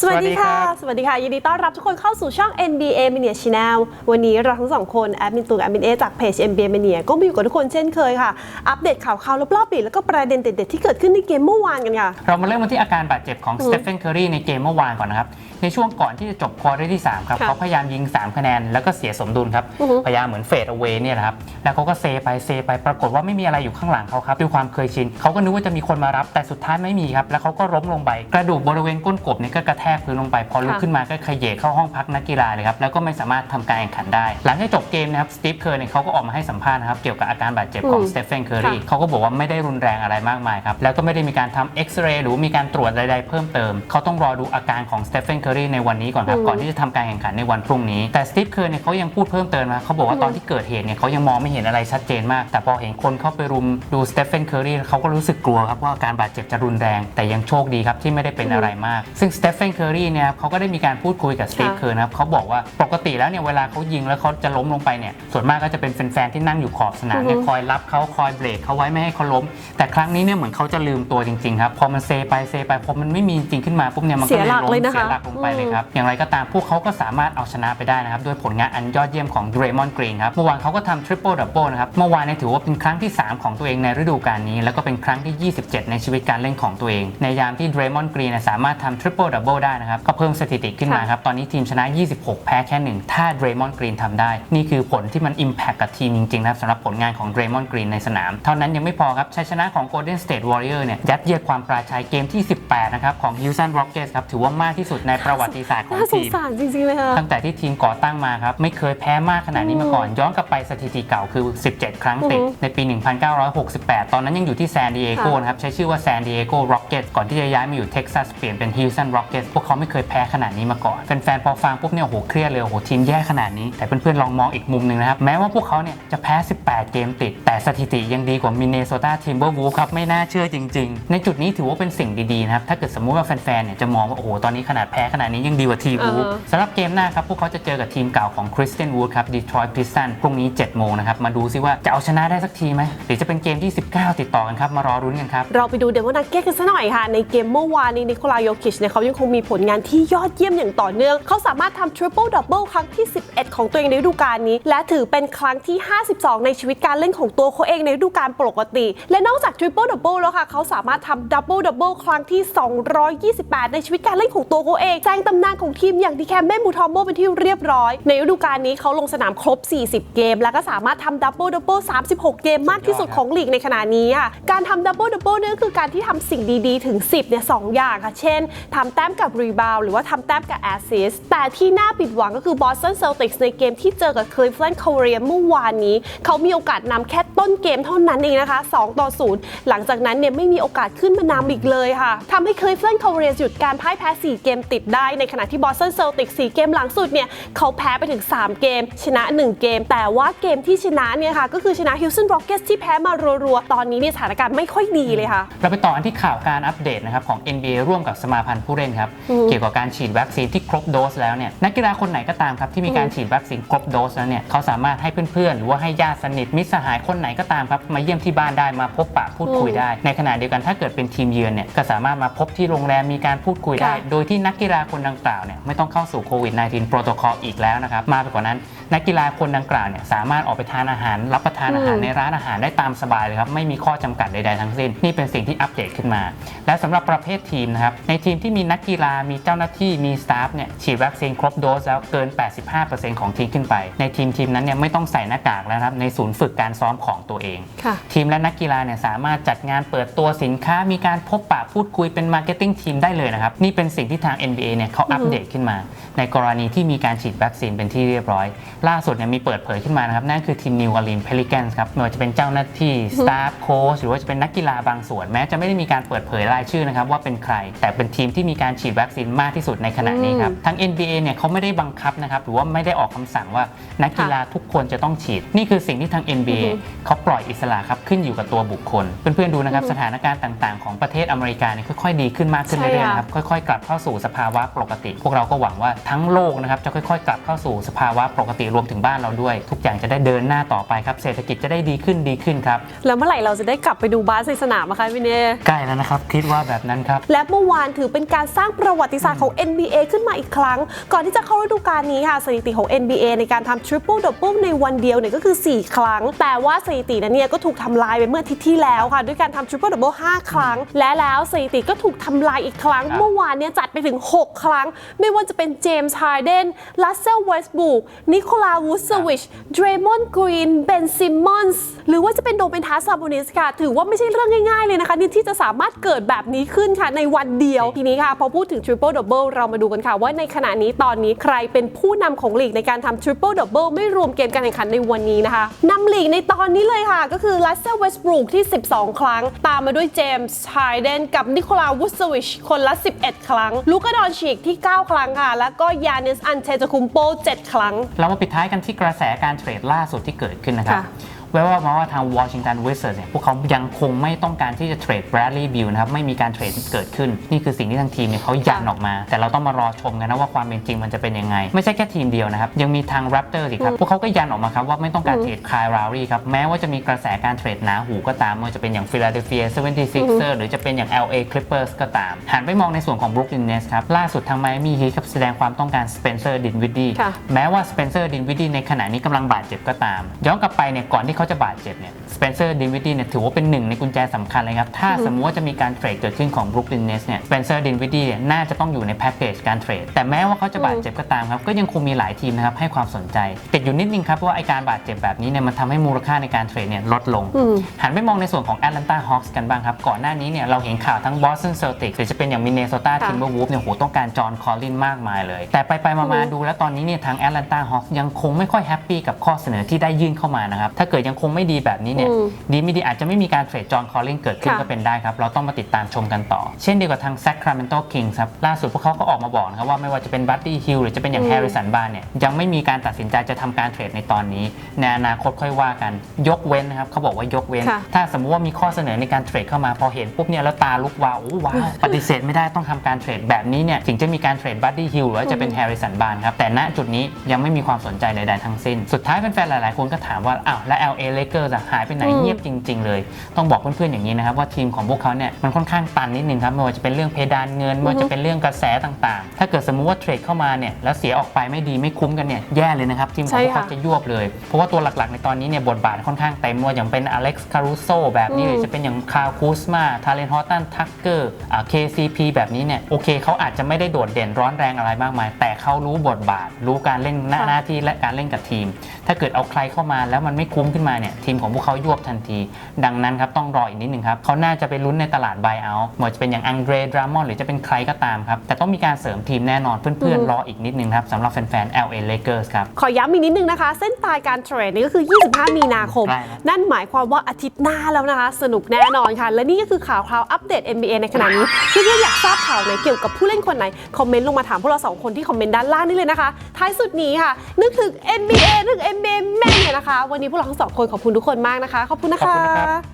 สวัสดีค่ะ สวัสดีค่ะ ยินดีต้อนรับทุกคนเข้าสู่ช่อง NBA Mania Channel วันนี้เราทั้งสองคนแอดมินตูกับแอดมินเอจากเพจ NBA Mania ก็มาอยู่กับทุกคนเช่นเคยค่ะ อัปเดตข่าวๆรอบๆปีแล้วก็ประเด็นเด็ดๆ ที่เกิดขึ้นในเกมเมื่อวานกันค่ะ เรามาเริ่มกันที่อาการบาดเจ็บของสเตฟ h นเคอรีในเกมเมื่อวานก่อนนะครับ ในช่วงก่อนที่จะจบควอเตอร์ที่ 3 ครับค่ะเขาพยายามยิง 3 คะแนนแล้วก็เสียสมดุลครับอือฮึพยายามเหมือนเฟดเอา a y เนี่ยแหละครับ แล้วเขาก็เซไปเซไปปรากฏว่าไม่มีอะไรอยู่ข้างหลังเขาครับด้วยความเคยชินเขาก็นึกว่าจะมีคนมารับแต่สุดท้ายไม่มีครับแล้วเขาก็ล้มลงไปกระดูกบริเวณก้นกบเนี่ยก็กระแทกพื้นลงไป พอลุกค่ะขึ้นมาก็เขย่เข้าห้องพักนักกีฬาเลยครับแล้วก็ไม่สามารถทำการแข่งขันได้ หลังจากจบเกมนะครับสตีฟเคอร์เนี่ยเขาก็ออกมาให้สัมภาษณ์นะครับเกี่ยวกับอาการบาดเจ็บของอืมสเตฟ n นเคอรีค่ะเขาก็บอกว่าไม่ได้รุนแรงอะไรมากมายครับแล้วก็ไม่ได้มีการทำเอ็กซเรย์หรือมีการตรวจใดๆเพิ่มเติมเขาต้องรอดูอาการของสเตฟ n นเคอรีในวันนี้ก่อนครับอืมก่อนที่จะทำการแข่งขันในวันพรุ่งนี้แต่สตีฟเคอร์เนี่ยเขายังพูดเพิ่มเติมนะเขาบอกว่าอืมตอนที่เกิดเหตุเนี่ยเขายังมองไม่เห็นอะไรชัดเจนมาก แต่พอเห็นคนเข้าไปรุมดูสเตฟ n นเคอรีเขาก็รู้สึกกลัวครับว่าอาการบาดเจ็บจะรุนแรง แต่ยังโชคดีครับที่ไม่ได้เป็นอะไรมากซึ่งสเตฟ n นเคอรีเนี่ยเขาก็ได้มีการพูดคุยกับสตีฟค่ะเคอร์นะครับเขาบอกว่าปกติแล้วเนี่ยเวลาเขายิงแล้วเขาจะล้มลงไปเนี่ยส่วนมากก็จะเป็นแฟนๆที่นั่งอยู่ขอบสนามเนี่ยอือฮึคอยรับเขาคอยเบรกเขาไว้ไม่ให้เขาล้ม แต่ครั้งนี้เนี่ยเหมือนเขาจะลืมตัวจริงๆครับพอมันเซไปเซไปพอมันไม่มีจริงขึ้นมาปุ๊บเนี่ยมันก็เสียหลักล้มเลยนะคะเสียหลักลงไปเลยครับอย่างไรก็ตามพวกเขาก็สามารถเอาชนะไปได้นะครับด้วยผลงานอันยอดเยี่ยมของ Draymond Green ครับเมื่อวานเขาก็ทำ triple double นะครับเมื่อวานเนี่ยถือว่าเป็นครั้งที่ 3 ของตัวเองในฤดูกาลนี้ แล้วก็เป็นครั้งที่ 27 ในชีวิตการเล่นของตัวเอง ในยามที่ Draymond Green เนี่ยสามารถทำ triple double ได้นะครับ ก็เพิ่มสถิติขึ้นมาครับ ตอนนี้ทีมชนะ 26 แพ้แค่หนึ่งถ้า Draymond Green ทำได้ นี่คือผลที่มัน impact กับทีมจริงๆนะครับสำหรับผลงานของ Draymond Green ในสนาม เท่านั้นยังไม่พอครับชัยชนะของ Golden State Warrior เนี่ยยัดเยียดความปราชัยเกมที่ 18 นะครับของ Houston Rockets ครับถือว่ามากที่สุดในประวัติศาสตร์ของน่าสงทีมสารจริงๆเลยค่ะตั้งแต่ที่ทีมก่อตั้งมาครับไม่เคยแพ้มากขนาดนี้มาก่อนย้อนกลับไปสถิติเก่าคือ 17 ครั้งติดอือฮึในปี 1968 ตอนนั้นยังอยู่ที่แซนดิเอโกค่ะนะครับใช้ชื่อว่าแซนดิเอโกร็อกเก็ตก่อนที่จะย้ายมาอยู่เท็กซัสเปลี่ยนเป็นฮิลสันร็อกเก็ตพวกเขาไม่เคยแพ้ขนาดนี้มาก่อนแฟนๆพอฟังปุ๊บเนี่ยโอ้โหเครียดเลยโอ้โหทีมแย่ขนาดนี้ แต่เพื่อนๆลองมองอีกมุมหนึ่งนะครับแม้ว่าพวกเขาเนี่ยจะแพ้ 18 เกมติด แต่สถิติยังดีกว่ามินเนโซตาทิมเบอร์วูฟครับไม่น่าเชื่อจริง ๆ ในจุดนี้ถือว่าเป็นสิ่งดีๆนะครับถ้าเกิดสมมุติว่าแฟนๆเนี่ยจะมองว่าโอ้โหตอนนี้ขนาดแพ้ขนาดนี้ยังดีกว่าทีมวูฟเออสำหรับเกมหน้าครับพวกเขาจะเจอกับทีมเก่าของคริสเตียนวูดครับดีทรอยต์พิสตันพรุ่งนี้7โมงนะครับมาดูซิว่าจะเอาชนะได้สักทีไหมหรือจะเป็นเกมที่ 19 ติดต่อกันครับมารอรุ้นกันครับเราไปดูเดมอนนักเก็ตกันซะหน่อยค่ะในเกมเมื่อวานนี้นิโคลาโยคิชเนี่ยเขายังคงมีีผลงานที่ยอดเยี่ยมอย่างต่อเนื่อง เขาสามารถทำ triple double ครั้งที่ 11 ของตัวเองในฤดูกาลนี้ และถือเป็นครั้งที่ 52 ในชีวิตการเล่นของตัวเขาเองในฤดูกาลปกติ และนอกจาก triple double แล้วค่ะ เขาสามารถทำ double double ครั้งที่ 228 ในชีวิตการเล่นของตัวเขาเองแจ้งตำนานของทีมอย่างดีแคมเม่มูทอมโบเป็นที่เรียบร้อย ในฤดูกาลนี้เขาลงสนามครบ 40 เกม แล้วก็สามารถทำ double double 36 เกมมากที่สุดของลีกในขณะนี้การทำ double double เนี่คือการที่ทำสิ่งดีๆ ถึง 10เนี่ยสองอย่างค่ะ เช่นทำแต้มกับ rebound หรือว่าทำแต้มกับ assist แต่ที่น่าผิดหวังก็คือ Boston Celtics ในเกมที่เจอกับ Cleveland Cavaliers เมื่อวานนี้ เขามีโอกาสนำแค่ต้นเกมเท่านั้นเองนะคะ 2 ต่อ 0 หลังจากนั้นเนี่ยไม่มีโอกาสขึ้นมานำอีกเลยค่ะทำให้ Cleveland Cavaliers หยุดการพ่ายแพ้ 4 เกมติดได้ในขณะที่ Boston Celtics 4เกมหลังสุดเนี่ยเขาแพ้ไปถึง 3 เกม ชนะ 1 เกม แต่ว่าเกมที่ชนะเนี่ยค่ะก็คือชนะ Houston Rockets ที่แพ้มารัวๆตอนนี้เนี่ยสถานการณ์ไม่ค่อยดีเลยค่ะเราไปต่อกันที่ข่าวการอัปเดตนะครับของ NBA ร่วมกับสมาพันธ์ผู้เล่นครับเกี่ยวกับการฉีดวัคซีนที่ครบโดสแล้วเนี่ยนักกีฬาคนไหนก็ตามครับที่มีการฉีดวัคซีนครบโดสแล้วเนี่ยเขาสามารถให้เพื่อนๆ หรือว่าให้ญาติสนิทมิตรสหายคนไหนก็ตามครับมาเยี่ยมที่บ้านได้มาพบปะพูดคุยอืมได้ ในขณะเดียวกันถ้าเกิดเป็นทีมเยือนเนี่ยก็สามารถมาพบที่โรงแรมมีการพูดคุยได้ค่ะโดยที่นักกีฬาคนดังกล่าวเนี่ยไม่ต้องเข้าสู่โควิด -19 โปรโตคอลอีกแล้วนะครับมากไปกว่านั้น นักกีฬาคนดังกล่าวเนี่ยสามารถออกไปทานอาหาร รับประทานอาหารอืมในร้านอาหารได้ตามสบายเลยครับไม่มีข้อจำกัดใดๆทั้งสิ้น นี่เป็นสิ่งที่อัปเดตขึ้นมา และสำหรับประเภททีมนะครับในทีมที่มีนักกีฬามีเจ้าหน้าที่มีสตาฟเนี่ยฉีดวัคซีนครบโดสแล้วเกิน 85%ของทีมขึ้นไป ในทีมทีมนั้นเนี่ยไม่ต้องใส่หน้ากากแล้วนะครับในศูนย์ฝึกการซ้อมของตัวเองค่ะทีมและนักกีฬาเนี่ยสามารถจัดงานเปิดตัวสินค้ามีการพบปะพูดคุยเป็นมาร์เก็ตติ้งทีมได้เลยนะครับนี่เป็นสิ่งที่ทาง NBA เนี่ยเขาอัปเดตขึ้นมา ในกรณีที่มีการฉีดวัคซีนเป็นที่เรียบร้อยล่าสุดเนี่ยมีเปิดเผยขึ้นมานะครับ นั่นคือทีมนิวออร์ลีนเพลิแกนส์ครับไม่ว่าจะเป็นเจ้าหน้าที่สตาฟโค้ชหรือว่าจะเป็นนักกีฬาบางส่วนแม้จะไม่ได้มีการเปิดเผยรายชื่อนะครับว่าเป็นใคร แต่เป็นทีมที่มีการฉีดวัคซีนมากที่สุดในขณะนี้ครับทั้ง NBA เนี่ยเขาไม่ได้บังคับนะครับหรือว่าไม่ได้ออกคำสั่งว่านักกีฬาทุกคนจะต้องฉีด นี่คือสิ่งที่ทาง NBA อือฮึเขาปล่อยอิสระครับขึ้นอยู่กับตัวบุคคล เพื่อนๆดูนะครับอือฮึสถานการณ์ต่างๆ ของประเทศอเมริกาเนี่ยค่อยๆดีขึ้นมากขึ้นใช่เรื่อยๆค่ะนะครับค่อยๆ กลับเข้าสู่สภาวะปกติ พวกเราก็หวังว่าทั้งโลกนะครับจะค่อยๆ กลับเข้าสู่สภาวะปกติรวมถึงบ้านเราด้วย ทุกอย่างจะได้เดินหน้าต่อไปครับ เศรษฐกิจจะได้ดีขึ้นดีขึ้นครับ แล้วเมื่อไหร่เราจะได้กลับไปดูบาสในสนามอะคะพี่เน่ใกล้แล้วนะครับ คิดว่าแบบนั้นครับ และเมื่อวานถือเป็นการสร้างประวัติศาสตร์ของ NBA ขึ้นมาอีกครั้ง ก่อนที่จะเข้าฤดูกาลนี้ค่ะสถิติของ NBA ในการทำ triple double ในวันเดียวเนี่ยก็คือ 4 ครั้ง แต่ว่าสถิตินั้นเนี่ยก็ถูกทำลายไปเมื่ออาทิตย์ที่แล้วค่ะ ด้วยการทำ triple double 5ครั้ง และแล้วสถิติก็ถูกทำลายอีกครั้งครับเมื่อวานเนี่ยจัดไปถึง 6 ครั้ง ไม่ว่าจะเป็นเจมส์ฮาร์เดนลัสเซลเวสบุกนิโคลาวูสวิชเดรมอนกรีนเบนซิมอนส์หรือว่าจะเป็นโดเมนทัสซาโบนิสค่ะ ถือว่าไม่ใช่เรื่องง่ายๆเลยนะคะนี่ที่จะสามารถเกิดแบบนี้ขึ้นค่ะ ในวันเดียว ทีนี้ค่ะ พอพูดถึง Triple Double เรามาดูกันค่ะ ว่าในขณะนี้ตอนนี้ใครเป็นผู้นำของลีกในการทำ Triple Double ไม่รวมเกมการแข่งขันในวันนี้นะคะนำลีกในตอนนี้เลยค่ะ ก็คือ Russell Westbrook ที่ 12 ครั้ง ตามมาด้วยเจมส์ไฮเดนกับนิโคลาวูสวิชคนละ 11 ครั้ง ลูกาดอนชิกที่ 9 ครั้งค่ะ แล้วก็ยานิสอันเทจคุมโป 7 ครั้งเรามาปิดท้ายกันที่กระแสการเทรดล่าสุดที่เกิดขึ้นนะครับ แววๆมาว่าทาง Washington Wizards เนี่ยพวกเขายังคงไม่ต้องการที่จะเทรด Bradley Beal นะครับไม่มีการเทรดเกิดขึ้น นี่คือสิ่งที่ทางทีมเนี่ยเขายันออกมา แต่เราต้องมารอชมกันนะว่าความเป็นจริงมันจะเป็นยังไง ไม่ใช่แค่ทีมเดียวนะครับ ยังมีทาง Raptors อีกครับ พวกเขาก็ยันออกมาครับว่าไม่ต้องการเทรด Kyle Lowry ครับ แม้ว่าจะมีกระแสการเทรดหนาหูก็ตามไม่ว่าจะเป็นอย่าง Philadelphia 76ers หรือจะเป็นอย่าง LA Clippers ก็ตาม หันไปมองในส่วนของ Brooklyn Nets ครับล่าสุดทาง Miami Heat ครับแสดงความต้องการ Spencer Dinwiddie ค่ะแม้ว่าสเปนเซอร์ดินวิดดี้ในขณะนี้กำลังบาดเจ็บก็ตาม ย้อนกลับไปเนี่ยก่อนที่เขาจะบาดเจ็บเนี่ยสเปนเซอร์ดินวิดดี้เนี่ยถือว่าเป็นหนึ่งในกุญแจสำคัญเลยครับ ถ้าสมมติว่าจะมีการเทรดเกิดขึ้นของบรุกลินเนสเนี่ยสเปนเซอร์ดินวิดดี้เนี่ยน่าจะต้องอยู่ในแพ็กเกจการเทรด แต่แม้ว่าเขาจะบาดเจ็บก็ตามครับ ก็ยังคงมีหลายทีมนะครับให้ความสนใจ ติดอยู่นิดนึงครับว่าไอการบาดเจ็บแบบนี้เนี่ยมันทำให้มูลค่าในการเทรดเนี่ยลดลงอืมหันไปมองในส่วนของ Atlanta Hawks กันบ้างครับก่อนหน้านี้เนี่ยเราเห็นข่าวทั้ง Boston Celtics หรือจะเป็นอย่าง Minnesota ค่ะ Timberwolves เนี่ยโหต้องการจอห์นคอลลินมากมายเลย แต่ไปไปๆมาๆดูแล้วตอนนี้เนี่ยทาง Atlanta Hawks ยังคงไม่ค่อยแฮปปี้กับข้อเสนอที่ได้ยื่นเข้ามานะครับถ้าเกิดยังคงไม่ดีแบบนี้เนี่ยอืมดีไม่ดีอาจจะไม่มีการเทรดจอห์นคอลลินเกิดขึ้นค่ะก็เป็นได้ครับ เราต้องมาติดตามชมกันต่อ เช่นเดียวกับทาง Sacramento Kings ครับ ล่าสุดพวกเขาก็ออกมาบอกนะครับว่าไม่ว่าจะเป็น Buddy Hill หรือจะเป็นอย่างอืม Harrison Barnes เนี่ยยังไม่มีการตัดสินใจจะทำการเทรดในตอนนี้ในอนาคตค่อยว่ากันยกเว้นนะครับเขาบอกว่ายกเว้นค่ะถ้าสมมุติว่ามีข้อเสนอในการเทรดเข้ามาพอเห็นปุ๊บเนี่ยแล้วตาลุกวาวโอ้ว้าวปฏิเสธไม่ได้ต้องทำการเทรดแบบนี้เนี่ยถึงจะมีการเทรดบัดดี้ฮิลหรือว่าจะเป็นแฮร์ริสันบานครับแต่ณจุดนี้ยังไม่มีความสนใจใดๆทั้งสิ้น สุดท้ายแฟนๆหลายๆคนก็ถามว่าอ้าวแล้ว LA Lakers อะหายไปไหนอืมเงียบจริง ๆ เลย ต้องบอกเพื่อนๆอย่างนี้นะครับว่าทีมของพวกเขาเนี่ยมันค่อนข้างตันนิดนึงครับไม่ว่าจะเป็นเรื่องเพดานเงินไม่ว่าจะเป็นเรื่องกระแสต่างๆ ถ้าเกิดสมมุติว่าเทรดเข้ามาเนี่ยแล้วเสียออกไปไม่ดีไม่คุ้มกันเนี่ยแย่เลยนะครับทีมของพวกเขาใช่ค่ะจะยวบเลย เพราะว่าตัวหลักๆ ในตอนนี้เนี่ยบทบาทค่อนข้างเต็มว่าอย่างเป็นอเล็กซ์คารุโซแบบนี้อืมหรือจะเป็นอย่างคาร์คูสมาทาเลนฮอตตันทักเกอร์ KCP แบบนี้เนี่ยโอเคเขาอาจจะไม่ได้โดดเด่นร้อนแรงอะไรมากมาย แต่เขารู้บทบาท รู้การเล่นหน้าค่ะหน้าที่และการเล่นกับทีม ถ้าเกิดเอาใครเข้ามาแล้วมันไม่คุ้มขึ้นมาเนี่ยทีมของพวกเขายวบทันที ดังนั้นครับต้องรออีกนิดหนึ่งครับเขาน่าจะไปลุ้นในตลาด buy out ไม่ว่าจะเป็นอย่างอังเดรดรามอนหรือจะเป็นใครก็ตามครับ แต่ต้องมีการเสริมทีมแน่นอนเพื่อนๆ รออีกนิดนึงครับสำหรับแฟนๆ LA Lakers ครับ ขอย้ำอีกนิดนึงนะคะ เส้นตายการเทรดนี่ก็คือ 25 มีนาคมใกล้แล้วนั่นหมายความว่าอาทิตย์หน้าแล้วนะคะ สนุกแน่นอนค่ะ และนี่ก็คือข่าวคราวอัปเดต NBA ในขณะนี้เพื่อนๆอยากทราบข่าวไหนเกี่ยวกับผู้เล่นคนไหนคอมเมนต์ลงมาถามพวกเราสองคนที่คอมเมนต์ด้านล่างนี่เลยนะคะท้ายสุดนี้ค่ะนึกถึง NBA นึกถึง NBA แม่นเลยนะคะ วันนี้พวกเราทั้งสองคนขอบคุณทุกคนมากนะคะ ขอบคุณนะคะ